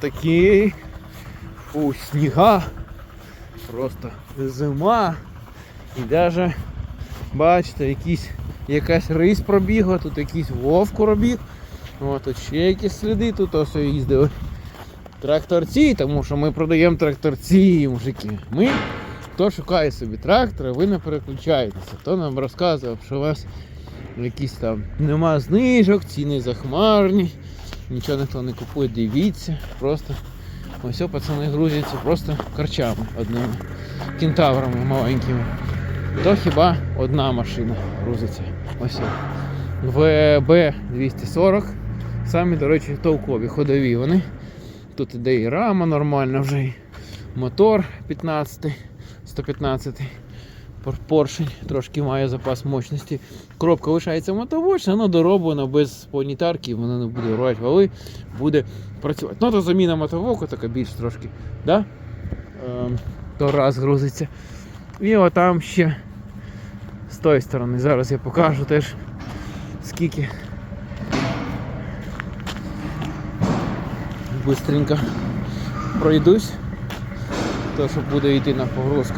такий. Фу, сніга. Просто зима. І навіть, бачите, якісь, якась рись пробігла, тут якийсь вовк пробіг. О, тут ще якісь сліди, тут ось їздили. Тракторці, тому що ми продаємо тракторці, мужики. Ми, хто шукає собі трактора, ви не переключаєтеся. Хто нам розказував, що у вас якісь там нема знижок, ціни захмарні, нічого ніхто не купує, дивіться. Просто ось пацани грузяться просто карчами одними, кентаврами маленькими. То хіба одна машина грузиться. Ось. ВБ 240. Самі, до речі, толкові, ходові вони. Тут іде і рама нормальна вже, мотор 15, 115 пор- поршень, трошки має запас мощності. Коробка лишається мотовочна, але дороблена без планітарки, вона не буде рвати вали, буде працювати. Ну, то заміна мотовоку така більш трошки, да? ем, то раз грузиться. І отам ще з тої сторони. Зараз я покажу теж скільки. Быстренько пройдусь, то що буде йти на погрузку.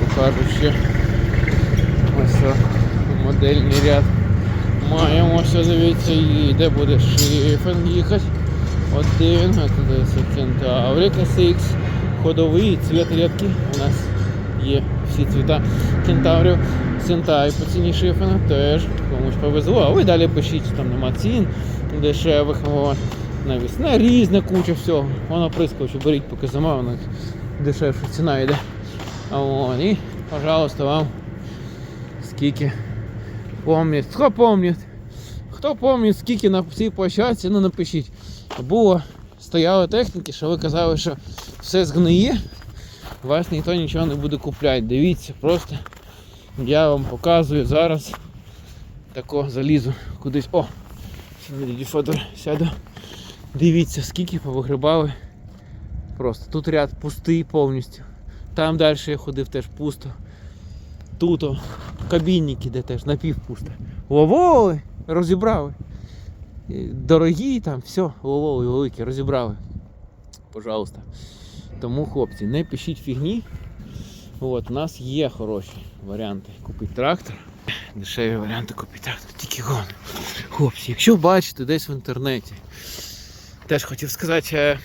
Покажу ще ось модельний ряд. Маємо ось, дивіться, де буде шифен їхати. Один, а туди це Кентаврик SX, ходовий, цвіт рідкий. У нас є всі цвіта кентаврів. Сентай по ціні шифена теж комусь повезло. А ви далі пишіть, там нема цін дешевих. Навісна різна куча всього. Воно прискочу, беріть, поки зима, воно дешевша ціна йде. А от, і, пожалуйста, вам скільки помнять. Хто помнить? Хто пам'ятає, скільки на цій площадці, ну напишіть. Було, стояли техніки, що ви казали, що все згниє, вас ніхто нічого не буде купляти. Дивіться, просто я вам показую зараз. Тако залізу кудись. О! Діді Федор сяду. Дивіться, скільки повигрібали. Просто тут ряд пустий повністю. Там далі я ходив теж пусто. Тут о, кабінники, де теж напівпусто. Ловоли розібрали. Дорогі там, все, ловоли великі, розібрали. Пожалуйста. Тому, хлопці, не пишіть фігні. От, у нас є хороші варіанти купити трактор. Дешеві варіанти купити трактор. Тільки гон. Хлопці, якщо бачите десь в інтернеті, теж хотів сказати е,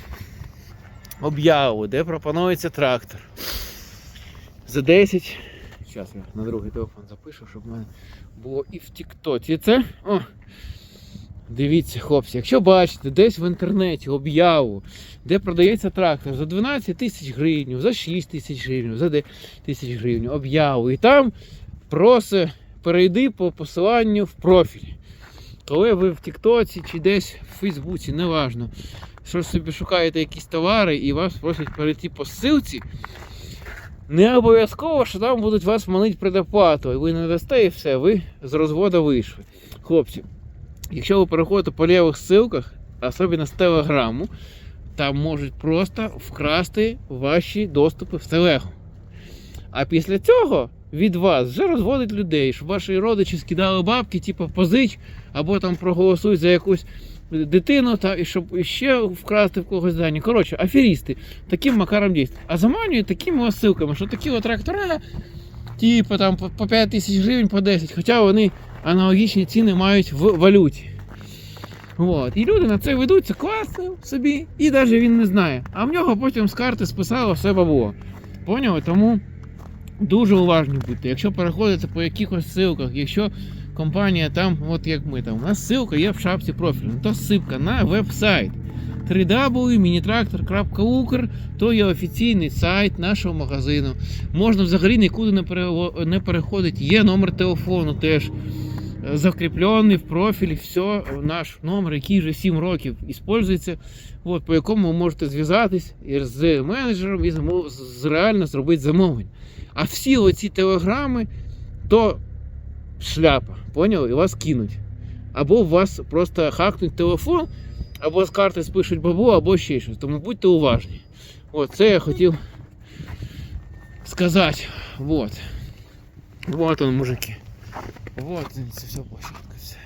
об'яву, де пропонується трактор. За 10. Зараз я на другий телефон запишу, щоб в мене було і в Тіктоці це. О, Дивіться, хлопці, якщо бачите десь в інтернеті об'яву, де продається трактор за 12 тисяч гривень, за 6 тисяч гривень, за 10 тисяч гривень, об'яву, і там просить перейди по посиланню в профіль. Коли ви в Тіктоці чи десь в Фейсбуці, неважно, що собі шукаєте якісь товари і вас просять перейти по ссылці, не обов'язково, що там будуть вас манити предоплату, і ви не дасте і все, ви з розводу вийшли. Хлопці, якщо ви переходите по лівих ссылках, особливо з телеграму, там можуть просто вкрасти ваші доступи в телегу. А після цього від вас вже розводить людей, щоб ваші родичі скидали бабки, типу позич, або там проголосують за якусь дитину, та, і щоб ще вкрасти в когось дані. Коротше, аферісти таким макаром дійсно. А заманюють такими осилками, що такі от трактора, типу там по 5 тисяч гривень, по 10, хоча вони аналогічні ціни мають в валюті. От. І люди на це ведуться класно собі, і навіть він не знає. А в нього потім з карти списало все бабло. Поняли? Тому дуже уважні будьте. Якщо переходите по якихось ссылках, якщо компанія там, от як ми там, у нас ссылка є в шапці профілю, то ссылка на веб-сайт www.minitraktor.ukr то є офіційний сайт нашого магазину. Можна взагалі нікуди не перево- не переходити. Є номер телефону теж е, закріплений в профілі. Все, наш номер, який вже 7 років іспользується, от, по якому ви можете зв'язатись з менеджером і реально зробити замовлення. А всі оці телеграми то шляпа, поняли? І вас кинуть. Або у вас просто хакнуть телефон, або з карти спишуть бабло, або ще щось. Тому будьте уважні. От це я хотів сказати. Вот. Вот он, мужики. Вот, це все площадка. Все.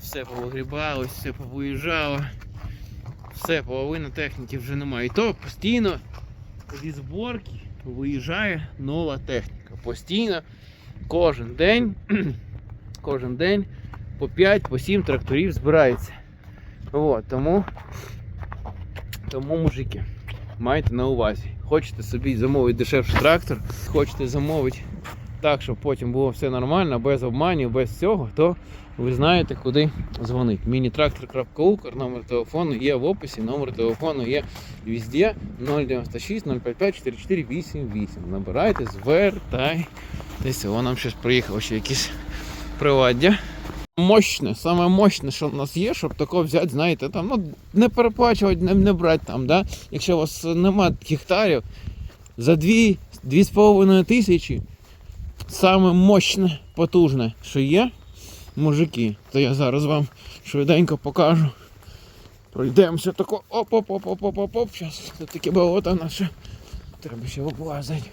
все повигрібалось, все повиїжджало. Все, половина техніки вже немає. І то постійно зі зборки виїжджає нова техніка. Постійно, кожен день, кожен день по 5, по 7 тракторів збирається. От, тому, тому, мужики, майте на увазі. Хочете собі замовити дешевший трактор, хочете замовити так, щоб потім було все нормально, без обманів, без цього, то ви знаєте, куди дзвонити. Мінітрактор.укр, номер телефону є в описі, номер телефону є везде 096 055 4488. Набирайте, звертайтеся. О, нам щось приїхало ще якісь приваддя. Мощне, саме мощне, що в нас є, щоб тако взяти, знаєте, там, ну, не переплачувати, не, не брати там, да? якщо у вас немає гектарів, за 2, 2,5 тисячі, саме мощне, потужне, що є, мужики, то я зараз вам швиденько покажу. Пройдемося тако, оп оп оп оп оп оп оп Зараз тут таке болото наше. Треба ще облазити.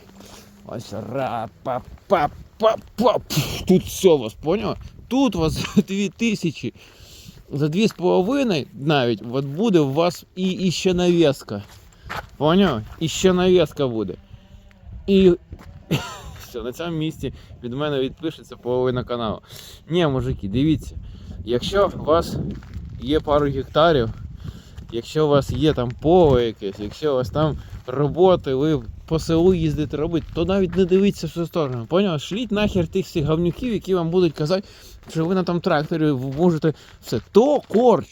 Ось ра па па па па Тут все вас, поняв? Тут вас за 2000, за 2,5 навіть от буде у вас і, і ще навіска. Поняв? І ще навіска буде. І все, на цьому місці від мене відпишеться половина каналу. Ні, мужики, дивіться, якщо у вас є пару гектарів, якщо у вас є там поле якесь, якщо у вас там роботи, ви по селу їздите робити, то навіть не дивіться в цю сторону. Поняв? Шліть нахер тих всіх говнюків, які вам будуть казати, що ви на там тракторі можете все. То корч.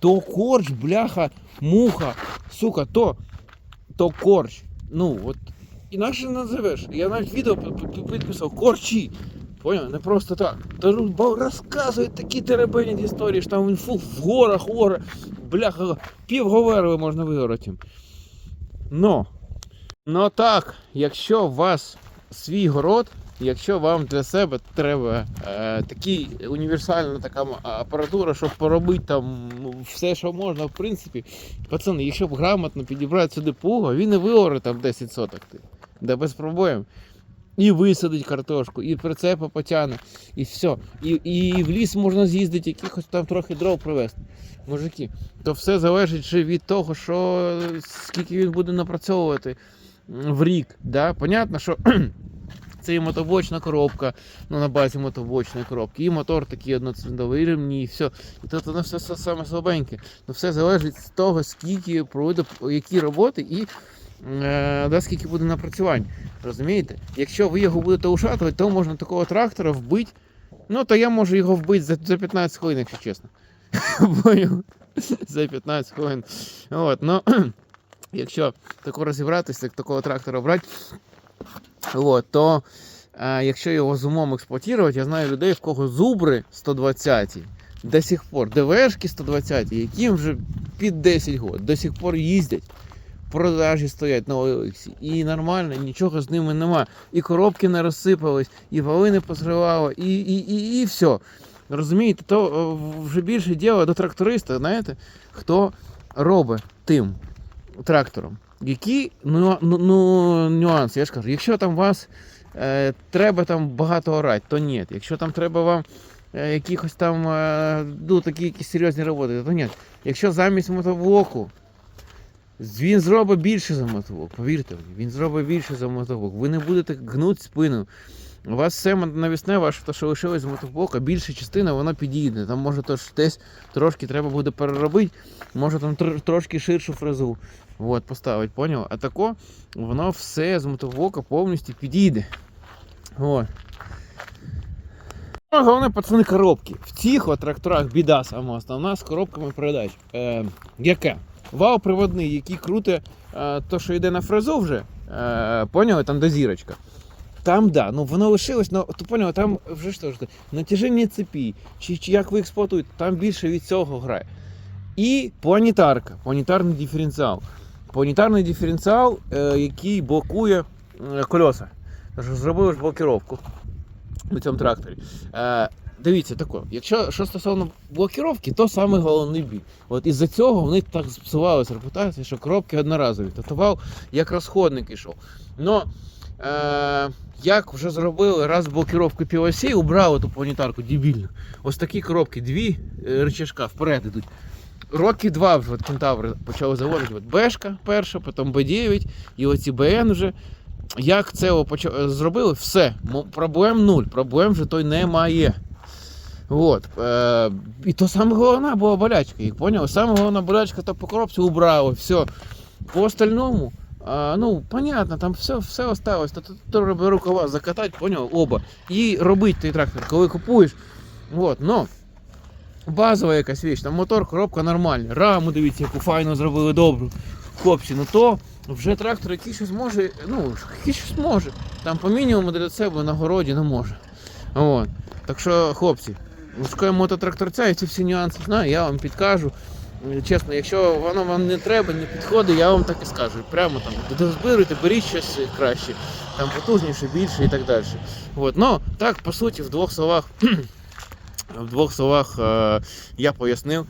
То корч, бляха, муха, сука, то, то корч. Ну, от інакше називеш. Я навіть відео підписав корчі. Поняв? Не просто так. Та ну, розказують такі теребені історії, що там він фу, в горах, гора, бляха, пів говерви можна вигорати. Ну, ну так, якщо у вас свій город, якщо вам для себе треба е, такий універсальна така апаратура, щоб поробити там ну, все, що можна, в принципі, пацани, якщо б грамотно підібрати сюди плуга, він і виоре там 10 соток. ти. Да без проблем. І висадить картошку, і прицепа потягне, і все. І, і в ліс можна з'їздити, якихось там трохи дров привезти. Мужики, то все залежить ще від того, що скільки він буде напрацьовувати в рік. Да? Понятно, що це і мотобочна коробка, ну на базі мотобочної коробки, і мотор такий одноциліндровий, і ремні, і все. І то воно все, все саме слабеньке. Ну все залежить з того, скільки проведе які роботи і е, да, скільки буде напрацювань. Розумієте? Якщо ви його будете ушатувати, то можна такого трактора вбити. Ну, то я можу його вбити за, за 15 хвилин, якщо чесно. За 15 хвилин. От, ну, якщо тако розібратися, як такого трактора брати, от, то е, якщо його з умом експлуатувати, я знаю людей, в кого зубри 120 до сих пор, ДВшки 120, яким вже під 10 років, до сих пор їздять. Продажі стоять на OLX. І нормально, нічого з ними нема. І коробки не розсипались, і вали не позривало, і, і, і, і все. Розумієте, то е, вже більше діло до тракториста, знаєте, хто робить тим трактором. Які ну, ну, ну, нюанси? Я ж кажу, якщо там вас е, треба там багато орати, то ні. Якщо там треба вам е, якихось там е, ну, такі якісь серйозні роботи, то ні. Якщо замість мотоблоку він зробить більше за мотоблок, повірте мені, він зробить більше за мотоблок. Ви не будете гнути спину. У вас все навісне ваше, то, що лишилось з мотоблока, більша частина вона підійде. Там може то десь трошки треба буде переробити, може там тр- трошки ширшу фрезу от, поставити, поняв? А тако воно все з мотоблока повністю підійде. От. Ну, Головне, пацани, коробки. В цих от тракторах біда сама основна з коробками передач. Е, яке? Вал приводний, який круте е, то, що йде на фрезу вже. Е, поняли, там де зірочка. Там да, ну воно лишилось, ну ти поняв, там вже що ж натяження цепі, чи, чи як ви експлуатуєте, там більше від цього грає. І планетарка, планетарний диференціал. Планетарний диференціал, е, який блокує е. Тож зробили ж блокировку на цьому тракторі. Е, дивіться тако, якщо що стосовно блокировки, то саме головний біль. От із-за цього в них так зпсувалася репутація, що коробки одноразові. Вал як розходник ішов. Но Е, як вже зробили раз блокировку PLC, убрали ту планетарку дебільну. Ось такі коробки, дві е, рычажка вперед йдуть. Роки два вже от кентаври почали заводити. От Бешка перша, потім Б9 і оці БН вже. Як це о, зробили? Все. Проблем нуль. Проблем вже той немає. От. Е, і то саме головна була болячка. Їх поняли? Саме головна болячка то по коробці убрали. Все. По остальному, а, ну, понятно, там все, все осталось. То, то рукава закатати, поняв, оба. І робити той трактор, коли купуєш. От, но базова якась віч, там мотор, коробка нормальна. Раму, дивіться, яку файно зробили добру. Хлопці, ну то вже трактор, який щось може, ну, який щось може. Там по мінімуму для себе на городі не може. От. Так що, хлопці, шукаємо мототракторця і ці всі нюанси знаю, я вам підкажу. Чесно, якщо воно вам не треба, не підходить, я вам так і скажу. Прямо там дозбируйте, беріть щось краще, там потужніше, більше і так далі. От. Ну, так, по суті, в двох словах, в двох словах е, я пояснив.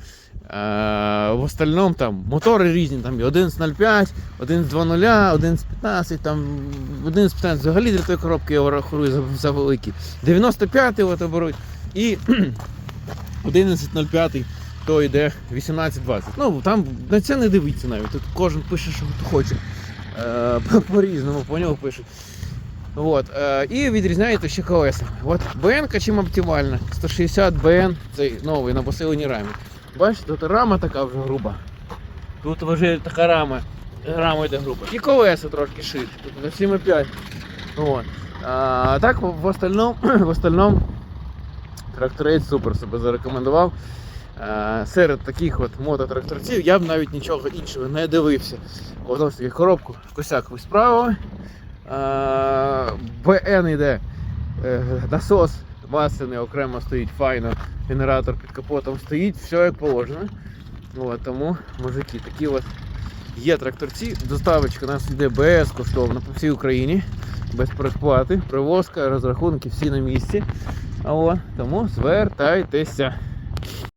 Е, в остальному там мотори різні, там і один з 0,5, один з 2.0, один з 15, там один з 15 взагалі для тої коробки я рахую за, за великі. 95-й от беруть і 11.05 то йде 18-20. Ну там на це не дивіться навіть. Тут кожен пише, що хоче. Е, по- по-різному, по нього пишуть. От, е, і відрізняєте ще колеса. От БН чим оптимальна. 160 БН, цей новий на посиленій рамі. Бачите, тут рама така вже груба. Тут вже така рама. Рама йде груба. І колеса трошки ширше. Тут на 7,5. От. А так в остальному, в остальному тракторець супер себе зарекомендував. Е, Серед таких от мототракторців я б навіть нічого іншого не дивився. Ось таки коробку косяк справа. БН йде е, насос масляний окремо стоїть файно, генератор під капотом стоїть, все як положено. От, тому, мужики, такі от є тракторці. Доставочка у нас йде безкоштовно по всій Україні, без передплати, привозка, розрахунки всі на місці. От, тому звертайтеся.